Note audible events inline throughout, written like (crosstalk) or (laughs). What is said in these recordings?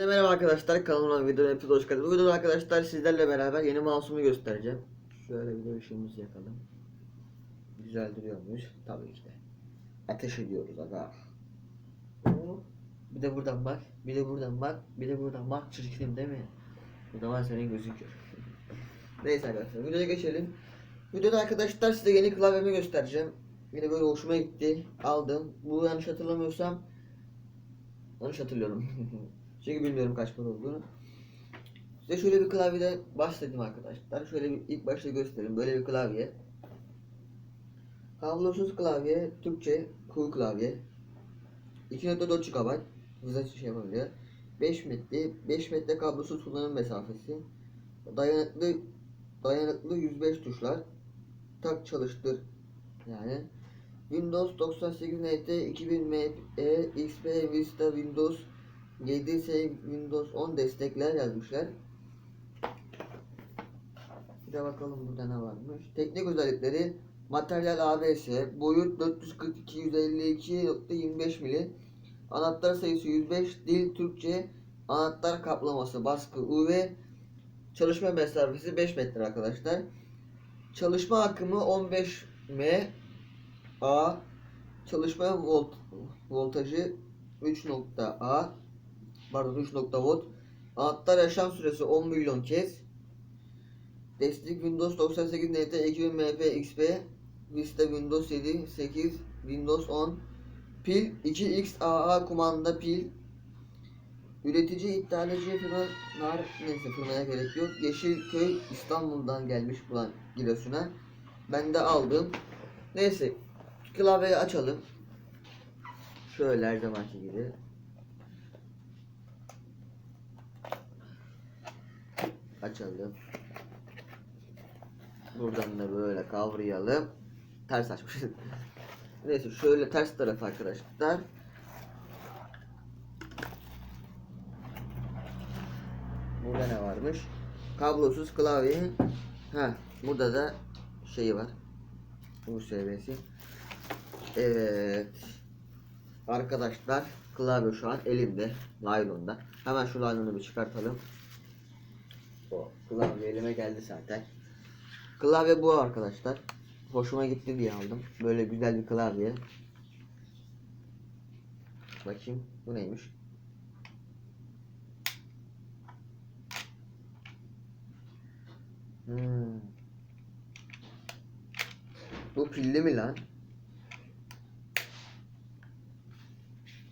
Hepinize merhaba arkadaşlar kanalıma videoya hepiniz hoş geldiniz. Bu videoda arkadaşlar sizlerle beraber yeni mouse'umu göstereceğim. Şöyle bir de ışığımızı yakalım. Güzel duruyormuş. Tabii ki de. Ateş ediyoruz aga. Bir de buradan bak. Bir de buradan bak. Bir de buradan bak. Çirkinim değil mi? Bu zaman senin gözüküyor. Neyse arkadaşlar videoya geçelim. Videoda arkadaşlar size yeni klavyemi göstereceğim. Yine böyle hoşuma gitti. Aldım. Bu yanlış hatırlamıyorsam Yanlış hatırlıyorum. (laughs) Çünkü bilmiyorum kaç para olduğunu. Size şöyle bir klavyede bahsettim arkadaşlar. Şöyle bir ilk başta göstereyim. Böyle bir klavye. Kablosuz klavye, Türkçe, kuğu klavye. 2.4 GB hızla şey yapabiliyor. 5 metre, 5 metre kablosuz kullanım mesafesi. Dayanıklı dayanıklı 105 tuşlar. Tak çalıştır. Yani Windows 98 NT 2000 ME XP Vista Windows 7 S Windows 10 destekler yazmışlar. Bir de bakalım burada ne varmış. Teknik özellikleri materyal ABS, boyut 442 152.25 mili, anahtar sayısı 105, dil Türkçe, anahtar kaplaması, baskı UV, çalışma mesafesi 5 metre arkadaşlar. Çalışma akımı 15 M A çalışma volt voltajı 3 nokta A pardon 3 nokta volt anahtar yaşam süresi 10 milyon kez destek Windows 98 NT 2000 MP XP Vista Windows 7 8 Windows 10 pil 2XAA kumanda pil Üretici iddialıcı firmalar neyse firmaya gerek yok. Yeşilköy İstanbul'dan gelmiş bulan Giresun'a. Ben de aldım. Neyse klavyeyi açalım. Şöyle her zamanki gibi. Açalım. Buradan da böyle kavrayalım. Ters açmışız. (laughs) Neyse şöyle ters taraf arkadaşlar. Burada ne varmış? Kablosuz klavye. Ha, burada da şeyi var. USB'si. Evet. Arkadaşlar klavye şu an elimde. Naylonda. Hemen şu naylonu bir çıkartalım. O klavye elime geldi zaten. Klavye bu arkadaşlar. Hoşuma gitti diye aldım. Böyle güzel bir klavye. Bakayım bu neymiş? Hmm. Bu pilli mi lan?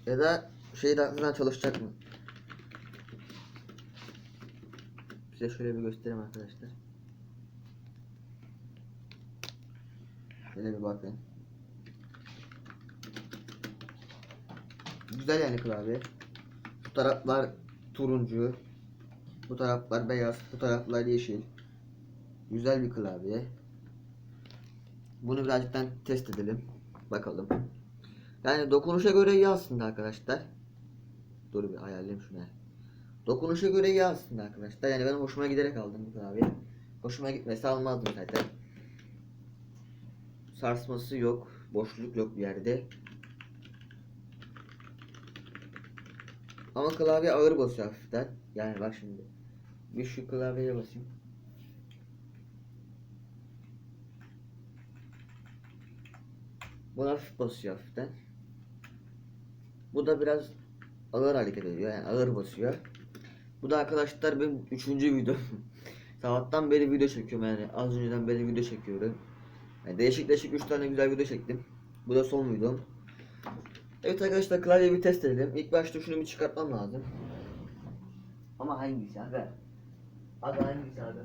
Ya da şey daha çalışacak mı? Size şöyle bir göstereyim arkadaşlar. Şöyle bir bakın. Güzel yani klavye. Bu taraflar turuncu. Bu taraflar beyaz. Bu taraflar yeşil. Güzel bir klavye. Bunu birazcıktan test edelim. Bakalım. Yani dokunuşa göre iyi aslında arkadaşlar. Dur bir ayarlayayım şunu. Dokunuşa göre iyi aslında arkadaşlar. Yani benim hoşuma giderek aldım bu klavye. Hoşuma gitmesi almazdım zaten. Sarsması yok. Boşluk yok bir yerde. Ama klavye ağır basıyor hafiften. Yani bak şimdi. Bir şu klavyeye basayım. Bu hafif basıyor hafiften. Bu da biraz ağır hareket ediyor yani ağır basıyor. Bu da arkadaşlar benim üçüncü video. (laughs) Sabahtan beri video çekiyorum yani az önceden beri video çekiyorum. Yani değişik değişik 3 tane güzel video çektim. Bu da son videom. Evet arkadaşlar klavyeyi bir test edelim. İlk başta şunu bir çıkartmam lazım. Ama hangisi abi? Abi hangisi abi?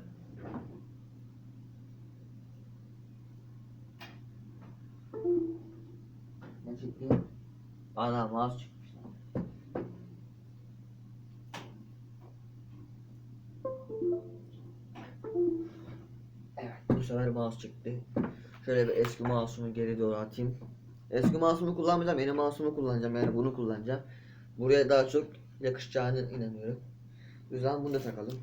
Ne çıktı? Ana mouse çıkmış. Sefer mouse çıktı. Şöyle bir eski mouse'umu geri doğru atayım. Eski mouse'umu kullanmayacağım. Yeni mouse'umu kullanacağım. Yani bunu kullanacağım. Buraya daha çok yakışacağını inanıyorum. O yüzden bunu da takalım.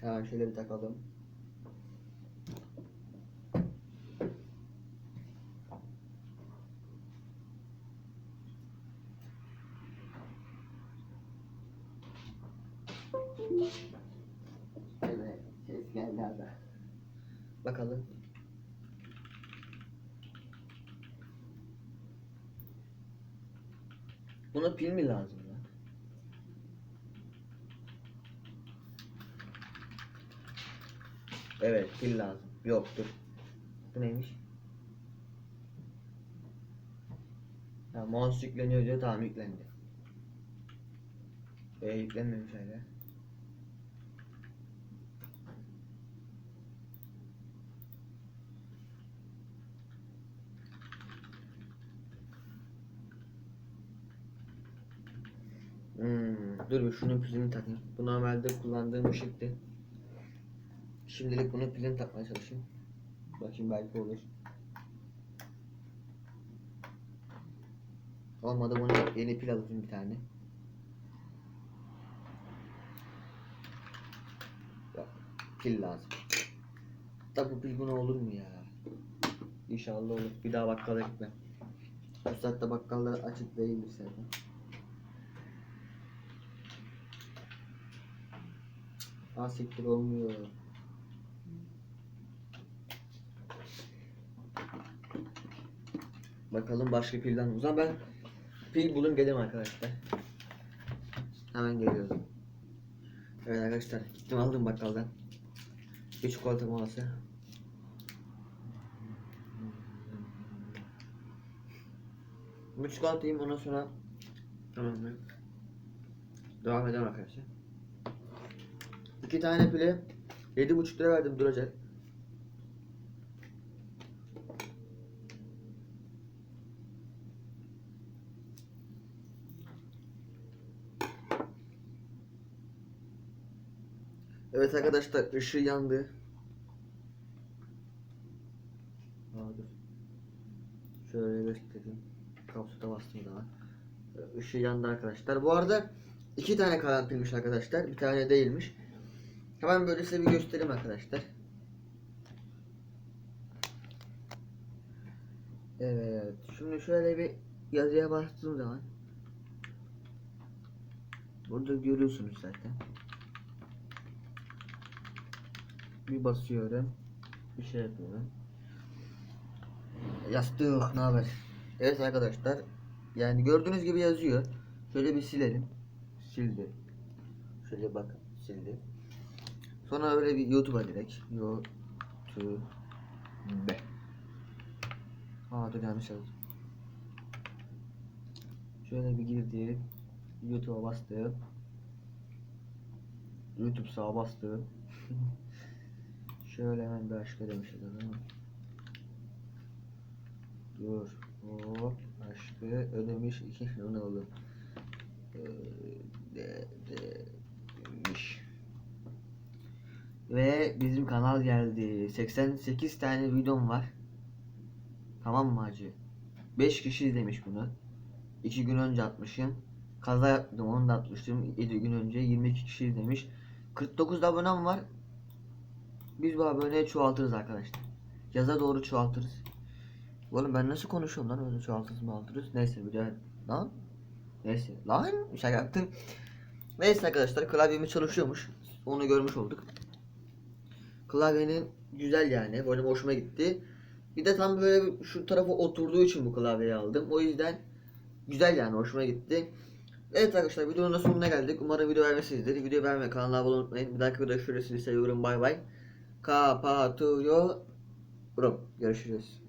Hemen şöyle bir takalım. Bakalım. Buna pil mi lazım ya? Evet, pil lazım. Yok, dur. Bu neymiş? Ya mouse yükleniyor diyor, tamam yüklendi. E yüklenmemiş hala. Hmm, dur bir şunun pilini takayım. Bu normalde kullandığım ışıktı. Şimdilik bunun pilini takmaya çalışayım. Bakayım belki olur. Olmadı bunu yeni pil alayım bir tane. Yok, pil lazım. Da bu pil buna olur mu ya? İnşallah olur. Bir daha bakkala gitmem. Bu saatte bakkallar açık değildir zaten. Ha siktir olmuyor. Bakalım başka pilden. O zaman ben pil bulayım geleyim arkadaşlar. Hemen geliyorum. Evet arkadaşlar gittim aldım bakkaldan. Bir çikolata molası. Bu çikolatayı ondan sonra tamam mı? Devam edelim arkadaşlar. İki tane pile 7,5 lira verdim duracak. Evet arkadaşlar ışığı yandı. Aa. Şöyle göstereyim. Kapsuda bastım daha. Işığı yandı arkadaşlar. Bu arada iki tane karantinmiş arkadaşlar. Bir tane değilmiş. Hemen böyle size bir göstereyim arkadaşlar. Evet. Şimdi şöyle bir yazıya bastığım zaman Burada görüyorsunuz zaten. Bir basıyorum. Bir şey yapıyorum. Yastık ne haber? Evet arkadaşlar. Yani gördüğünüz gibi yazıyor. Şöyle bir silelim. Sildi. Şöyle bakın sildi. Sonra öyle bir YouTube'a direkt. YouTube. Aa dur yanlış yazdım. Şöyle bir girdim. YouTube'a bastım. YouTube sağa bastım. (laughs) Şöyle hemen bir aşk demiş adamı. Dur. Hop. Aşkı ödemiş iki onu oğlum. Ee, de, de. Ve bizim kanal geldi. 88 tane videom var. Tamam mı hacı? 5 kişi izlemiş bunu. 2 gün önce atmışım. Kaza yaptım onu da atmıştım 7 gün önce 22 kişi izlemiş. 49 da abonem var. Biz bu aboneyi çoğaltırız arkadaşlar. Yaza doğru çoğaltırız. Oğlum ben nasıl konuşuyorum lan öyle çoğaltırız mı altırız. Neyse bir daha. Lan. Neyse. Lan şey yaptım. Neyse arkadaşlar klavyemiz çalışıyormuş. Onu görmüş olduk. Klavyenin güzel yani. Böyle hoşuma gitti. Bir de tam böyle şu tarafa oturduğu için bu klavyeyi aldım. O yüzden güzel yani hoşuma gitti. Evet arkadaşlar videonun da sonuna geldik. Umarım video beğenmişsinizdir. Videoyu beğenmeyi, kanala abone olmayı unutmayın. Bir dahaki videoda görüşürüz. Seviyorum. Bay bay. Kapatıyorum. Görüşürüz.